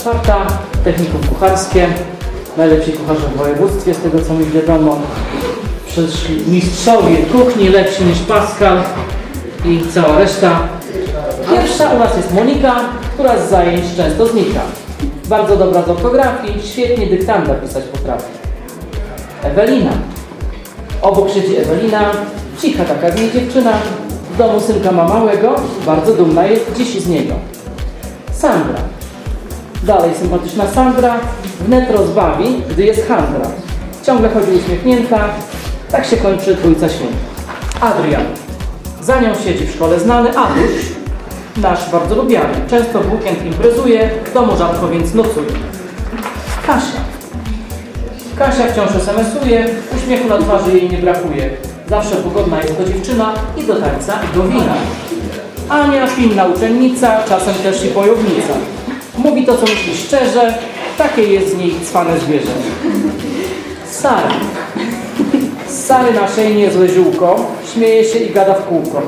czwarta, technikum kucharskie. Najlepsi kucharze w województwie, z tego co mi wiadomo. Przyszli mistrzowie kuchni, lepsi niż Pascal i cała reszta. Pierwsza u nas jest Monika, która z zajęć często znika. Bardzo dobra z ortografii, świetnie dyktanda pisać potrafi. Ewelina. Obok siedzi Ewelina, cicha taka z niej dziewczyna. W domu synka ma małego, bardzo dumna jest dziś z niego. Sandra. Dalej sympatyczna Sandra, wnet rozbawi, gdy jest handra. Ciągle chodzi uśmiechnięta, tak się kończy Trójca Święta. Adrian. Za nią siedzi w szkole znany Aduś, nasz bardzo lubiany. Często w weekend imprezuje, w domu rzadko więc nocuje. Kasia. Kasia wciąż SMS-uje, uśmiechu na twarzy jej nie brakuje. Zawsze pogodna jest to dziewczyna i do tańca, i do wina. Ania, pilna uczennica, czasem też i bojownica. Mówi to, co myśli szczerze, takie jest z niej cwane zwierzę. Sara. Sary naszej niezłe ziółko, śmieje się i gada w kółko.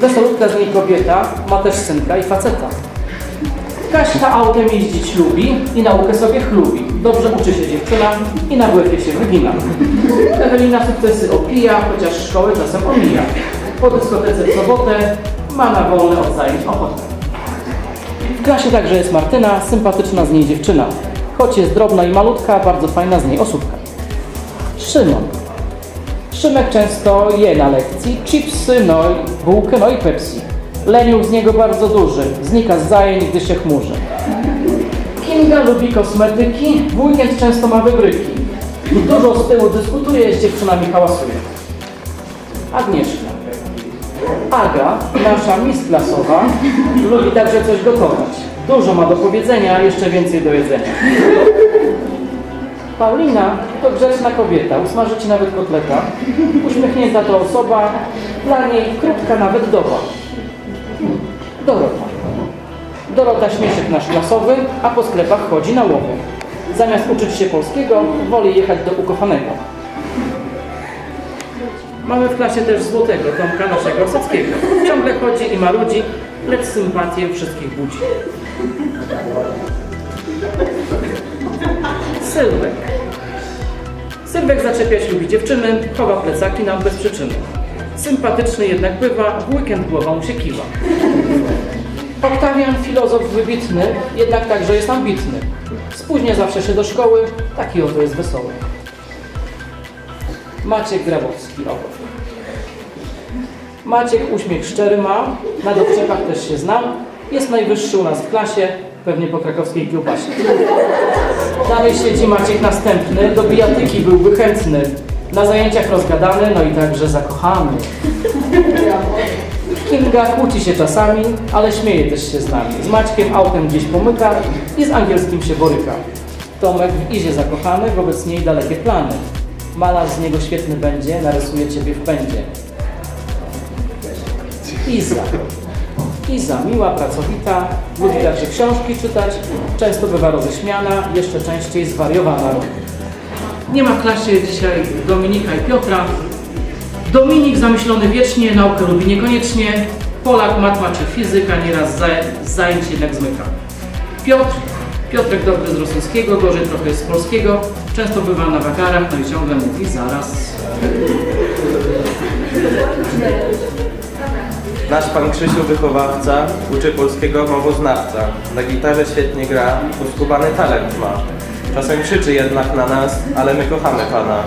Wesolutka z niej kobieta, ma też synka i faceta. Kaśka autem jeździć lubi i naukę sobie chlubi. Dobrze uczy się dziewczyna i na błędzie się wygina. Ewelina sukcesy opija, chociaż szkołę czasem omija. Po dyskotece w sobotę ma na wolne od zajęć ochotę. W klasie także jest Martyna, sympatyczna z niej dziewczyna. Choć jest drobna i malutka, bardzo fajna z niej osóbka. Szymon. Szymek często je na lekcji chipsy, no i bułkę, no i Pepsi. Leniuch z niego bardzo duży, znika z zajęć, gdy się chmurzy. Kinga lubi kosmetyki, w weekend często ma wybryki. Dużo z tyłu dyskutuje, z dziewczynami hałasuje. Agnieszka. Aga, nasza miss klasowa, lubi także coś gotować. Dużo ma do powiedzenia, jeszcze więcej do jedzenia. Paulina to grzeczna kobieta, usmaży ci nawet kotleta. Uśmiechnięta to osoba, dla niej krótka nawet doba. Dorota. Dorota śmieszek nasz klasowy, a po sklepach chodzi na łowy. Zamiast uczyć się polskiego, woli jechać do ukochanego. Mamy w klasie też złotego, Tomka naszego Osockiego. Ciągle chodzi i marudzi, lecz sympatię wszystkich budzi. Sylwek. Sylwek zaczepiać lubi dziewczyny, chowa plecaki nam bez przyczyny. Sympatyczny jednak bywa, w weekend głową mu się kiwa. Oktawian, filozof wybitny, jednak także jest ambitny. Spóźnia zawsze się do szkoły, taki oto jest wesoły. Maciek Grabowski, obok. Maciek uśmiech szczery ma, na dowcipach też się znam, jest najwyższy u nas w klasie, pewnie po krakowskiej kiełbasie. Dalej siedzi Maciek następny, do bijatyki byłby chętny, na zajęciach rozgadany, no i także zakochany. Kinga kłóci się czasami, ale śmieje też się z nami. Z Maćkiem autem gdzieś pomyka i z angielskim się boryka. Tomek w Izie zakochany, wobec niej dalekie plany. Malarz z niego świetny będzie, narysuje ciebie w pędzie. Iza. Iza, miła, pracowita, lubi także książki czytać, często bywa roześmiana, jeszcze częściej zwariowana. Nie ma w klasie dzisiaj Dominika i Piotra. Dominik zamyślony wiecznie, naukę lubi niekoniecznie. Polak, matma czy fizyka, nieraz za, zajęć jednak zmyka. Piotr, Piotrek dobry z rosyjskiego, gorzej trochę z polskiego. Często bywa na wakarach, no i ciągle mówi zaraz. Nasz pan Krzysiu wychowawca uczy polskiego mowoznawca. Na gitarze świetnie gra, poskubany talent ma. Czasem krzyczy jednak na nas, ale my kochamy pana.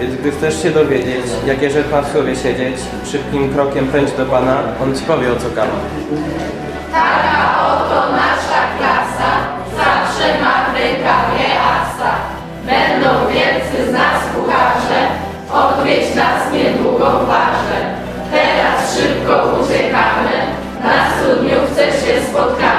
Więc gdy chcesz się dowiedzieć, jakie rzecz ma w słowie siedzieć, szybkim krokiem pędź do pana, on ci powie o co gada. odkryć nas niedługo ważne. Teraz szybko uciekamy, na studniówce się spotkać.